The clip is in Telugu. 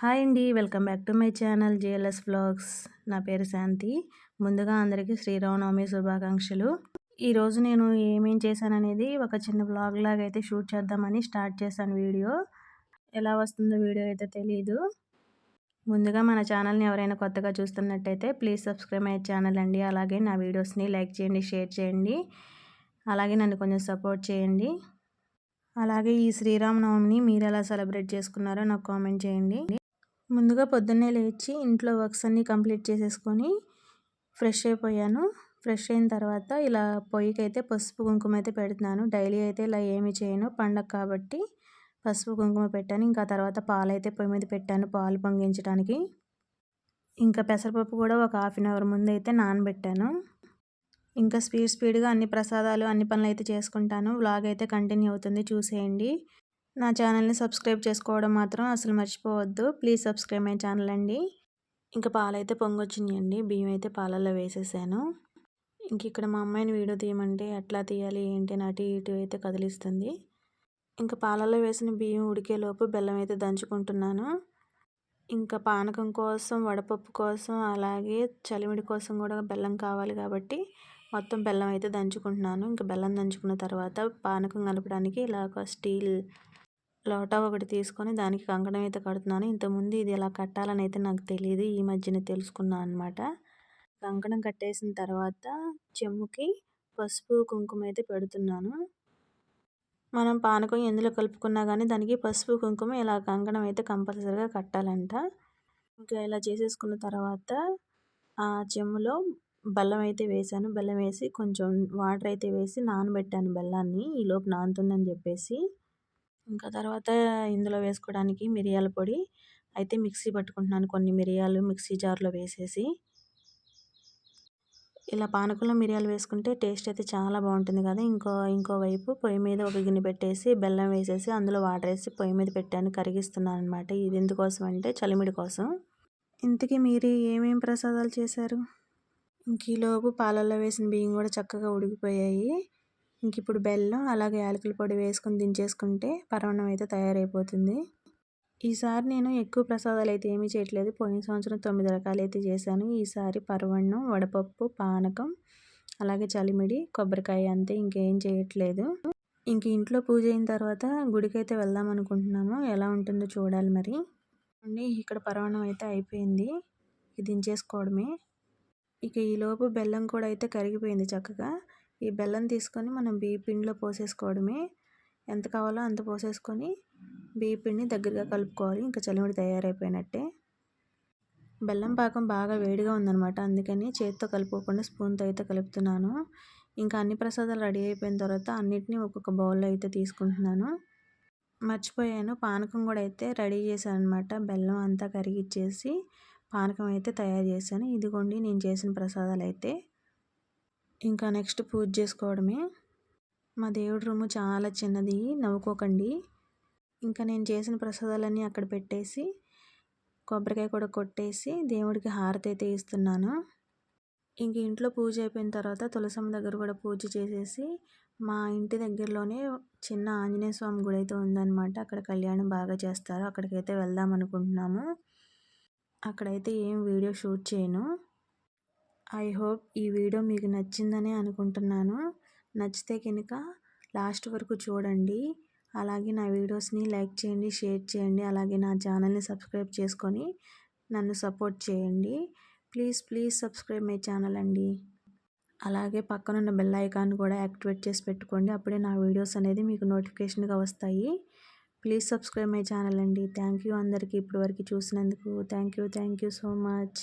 హాయ్ అండి welcome back to my channel GLS vlogs. నా పేరు శాంతి. ముందుగా అందరికీ శ్రీరామనవమి శుభాకాంక్షలు. ఈరోజు నేను ఏమేం చేశాననేది ఒక చిన్న బ్లాగ్ లాగా అయితే షూట్ చేద్దామని స్టార్ట్ చేశాను వీడియో. ఎలా వస్తుందో వీడియో అయితే తెలియదు ముందుగా మన ఛానల్ని ఎవరైనా కొత్తగా చూస్తున్నట్టయితే ప్లీజ్ సబ్స్క్రైబ్ అయ్యే ఛానల్ అండి. అలాగే నా వీడియోస్ని లైక్ చేయండి షేర్ చేయండి. అలాగే నన్ను కొంచెం సపోర్ట్ చేయండి. అలాగే ఈ శ్రీరామనవమిని మీరు ఎలా సెలబ్రేట్ చేసుకున్నారో నాకు కామెంట్ చేయండి. ముందుగా పొద్దున్నే లేచి ఇంట్లో వర్క్స్ అన్నీ కంప్లీట్ చేసేసుకొని ఫ్రెష్ అయిపోయాను. ఫ్రెష్ అయిన తర్వాత ఇలా పొయ్యికి అయితే పసుపు కుంకుమ అయితే పెడుతున్నాను. డైలీ అయితే ఇలా ఏమి చేయను. పండగ కాబట్టి పసుపు కుంకుమ పెట్టాను. ఇంకా తర్వాత పాలు అయితే పొయ్యి మీద పెట్టాను పాలు పొంగించడానికి ఇంకా పెసరపప్పు కూడా ఒక హాఫ్ అన్ అవర్ ముందు అయితే నానబెట్టాను. ఇంకా స్పీడ్ స్పీడ్గా అన్ని ప్రసాదాలు అన్ని పనులు అయితే చేసుకుంటాను. వ్లాగ్ అయితే కంటిన్యూ అవుతుంది. చూసేయండి. నా ఛానల్ని సబ్స్క్రైబ్ చేసుకోవడం మాత్రం అసలు మర్చిపోవద్దు. ప్లీజ్ సబ్స్క్రైబ్ మై ఛానల్ అండి. ఇంకా పాలైతే పొంగొచ్చినాయండి. బియ్యం అయితే పాలల్లో వేసేసాను. ఇంక ఇక్కడ మా అమ్మాయిని వీడియో తీయమంటే ఎట్లా తీయాలి ఏంటి అటు ఇటు అయితే కదిలిస్తుంది. ఇంకా పాలల్లో వేసిన బియ్యం ఉడికేలోపు బెల్లం అయితే దంచుకుంటున్నాను. ఇంకా పానకం కోసం వడపప్పు కోసం అలాగే చలిమిడి కోసం కూడా బెల్లం కావాలి కాబట్టి మొత్తం బెల్లం అయితే దంచుకుంటున్నాను. ఇంకా బెల్లం దంచుకున్న తర్వాత పానకం కలపడానికి ఇలా ఒక స్టీల్ లోటా ఒకటి తీసుకొని దానికి కంకణం అయితే కడుతున్నాను. ఇంతకుముందు ఇది ఎలా కట్టాలని అయితే నాకు తెలియదు ఈ మధ్యన తెలుసుకున్నాను అనమాట కంకణం కట్టేసిన తర్వాత చెమ్ముకి పసుపు కుంకుమ అయితే పెడుతున్నాను. మనం పానకం ఎందులో కలుపుకున్నా కానీ దానికి పసుపు కుంకుమ ఇలా కంకణం అయితే కంపల్సరీగా కట్టాలంట. ఇంకా ఇలా చేసేసుకున్న తర్వాత ఆ చెమ్ములో బెల్లం అయితే వేసాను బెల్లం వేసి కొంచెం వాటర్ అయితే వేసి నానబెట్టాను బెల్లాన్ని. ఈలోపు నానుతుందని చెప్పేసి ఇంకా తర్వాత ఇందులో వేసుకోవడానికి మిరియాల పొడి. అయితే మిక్సీ పట్టుకుంటున్నాను కొన్ని మిరియాలు మిక్సీ జార్లో వేసేసి. ఇలా పానకంలో మిరియాలు వేసుకుంటే టేస్ట్ అయితే చాలా బాగుంటుంది కదా! ఇంకో ఇంకో వైపు పొయ్యి మీద ఒక గిన్నె పెట్టేసి బెల్లం వేసేసి అందులో వాటర్ వేసి పొయ్యి మీద పెట్టాను కరిగిస్తున్నాను అనమాట ఇది ఎందుకోసం అంటే చలిమిడి కోసం. ఇంతకీ మీరు ఏమేమి ప్రసాదాలు చేశారు? ఇంకీలోపు పాలల్లో వేసిన బియ్యం కూడా చక్కగా ఉడికిపోయాయి. ఇంక ఇప్పుడు బెల్లం అలాగే యాలకుల పొడి వేసుకొని దించేసుకుంటే పరవణం అయితే తయారైపోతుంది. ఈసారి నేను ఎక్కువ ప్రసాదాలు అయితే ఏమీ చేయట్లేదు. పోయిన సంవత్సరం తొమ్మిది రకాలు అయితే చేశాను. ఈసారి పరవణం వడపప్పు పానకం అలాగే చలిమిడి కొబ్బరికాయ అంతే ఇంకేం చేయట్లేదు. ఇంక ఇంట్లో పూజ అయిన తర్వాత గుడికి అయితే వెళ్దాం అనుకుంటున్నాము. ఎలా ఉంటుందో చూడాలి మరి. అండి ఇక్కడ పరవణం అయితే అయిపోయింది. దించేసుకోవడమే. ఇక ఈలోపు బెల్లం కూడా అయితే కరిగిపోయింది చక్కగా. ఈ బెల్లం తీసుకొని మనం బియ్య పిండిలో పోసేసుకోవడమే. ఎంత కావాలో అంత పోసేసుకొని బియ్య పిండిని దగ్గరగా కలుపుకోవాలి. ఇంకా చలిమిడి తయారైపోయినట్టే. బెల్లం పాకం బాగా వేడిగా ఉందనమాట అందుకని చేతితో కలుపుకోకుండా స్పూన్తో అయితే కలుపుతున్నాను. ఇంకా అన్ని ప్రసాదాలు రెడీ అయిపోయిన తర్వాత అన్నిటినీ ఒక్కొక్క బౌల్లో అయితే తీసుకుంటున్నాను. మర్చిపోయాను. పానకం కూడా అయితే రెడీ చేశాను అనమాట బెల్లం అంతా కరిగిచ్చేసి పానకం అయితే తయారు చేశాను. ఇదిగోండి నేను చేసిన ప్రసాదాలు అయితే. ఇంకా నెక్స్ట్ పూజ చేసుకోవడమే. మా దేవుడి రూము చాలా చిన్నది నవ్వుకోకండి. ఇంకా నేను చేసిన ప్రసాదాలన్నీ అక్కడ పెట్టేసి కొబ్బరికాయ కూడా కొట్టేసి దేవుడికి హారతి అయితే ఇస్తున్నాను. ఇంక ఇంట్లో పూజ అయిపోయిన తర్వాత తులసమ్మ దగ్గర కూడా పూజ చేసేసి మా ఇంటి దగ్గరలోనే చిన్న ఆంజనేయ స్వామి గుడి అయితే ఉందన్నమాట. అక్కడ కళ్యాణం బాగా చేస్తారు. అక్కడికైతే వెళ్దాం అనుకుంటున్నాము. అక్కడైతే ఏం వీడియో షూట్ చేయను. ఐ హోప్ ఈ వీడియో మీకు నచ్చిందని అనుకుంటున్నాను. నచ్చితే కనుక లాస్ట్ వరకు చూడండి. అలాగే నా వీడియోస్ని లైక్ చేయండి షేర్ చేయండి. అలాగే నా ఛానల్ని సబ్స్క్రైబ్ చేసుకొని నన్ను సపోర్ట్ చేయండి. Please please subscribe my channel అండి. అలాగే పక్కనున్న బెల్ ఐకాన్ కూడా యాక్టివేట్ చేసి పెట్టుకోండి. అప్పుడే నా వీడియోస్ అనేది మీకు నోటిఫికేషన్గా వస్తాయి. ప్లీజ్ సబ్స్క్రైబ్ మై ఛానల్ అండి. థ్యాంక్ యూ అందరికీ ఇప్పటివరకు చూసినందుకు. Thank you thank you so much.